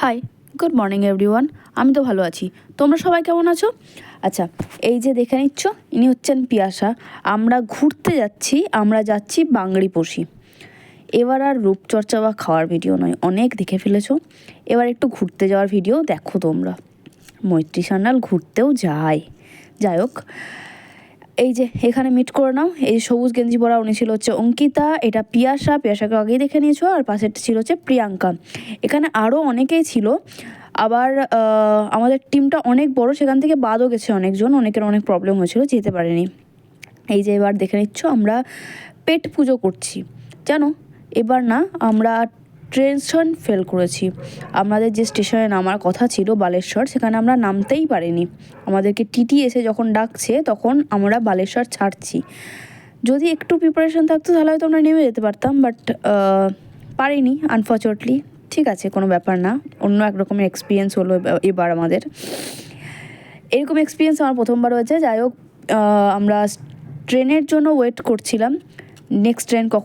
Hi good morning everyone আমি তো ভালো আছি। তোমরা সবাই কেমন আছো? আচ্ছা এই যে দেখে নিচ্ছ, ইনি হচ্ছেন পিয়াসা। আমরা ঘুরতে যাচ্ছি, আমরা যাচ্ছি বাংড়িপোষি এবার আর রূপচর্চা বা খাওয়ার ভিডিও নয়, অনেক দেখে ফেলেছো। এবার একটু ঘুরতে যাওয়ার ভিডিও দেখো তোমরা। মৈত্রী সান্যাল ঘুরতেও যায়। যাই হোক এই যে এখানে মিট করে নাও। এই সবুজ গেঞ্জি পরা উনি ছিল হচ্ছে অঙ্কিতা, এটা পিয়াসা। পিয়াসাকে আগেই দেখে নিয়েছো, আর পাশে ছিল হচ্ছে প্রিয়াঙ্কা। এখানে আরও অনেকেই ছিল। আবার আমাদের টিমটা অনেক বড়, সেখান থেকে বাদও গেছে অনেকজন। অনেকের অনেক প্রবলেম হয়েছিল, যেতে পারেনি। এই যে এবার দেখে নিচ্ছ, আমরা পেট পুজো করছি। জানো, এবার না, আমরা ট্রেনশন ফেল করেছি। আমাদের যে স্টেশনে নামার কথা ছিল বালেশ্বর, সেখানে আমরা নামতেই পারিনি। আমাদেরকে টিটি এসে যখন ডাকছে, তখন আমরা বালেশ্বর ছাড়ছি। যদি একটু প্রিপারেশন থাকতো, তাহলে হয়তো আমরা নেমে যেতে পারতাম বাট পারিনি আনফর্চুনেটলি ঠিক আছে, কোনো ব্যাপার না। অন্য এক রকমের এক্সপিরিয়েন্স হলো এবার আমাদের। এরকম এক্সপিরিয়েন্স আমার প্রথমবার হয়েছে। যাই হোক আমরা ট্রেনের জন্য ওয়েট করছিলাম। নেক্সট ট্রেন কখন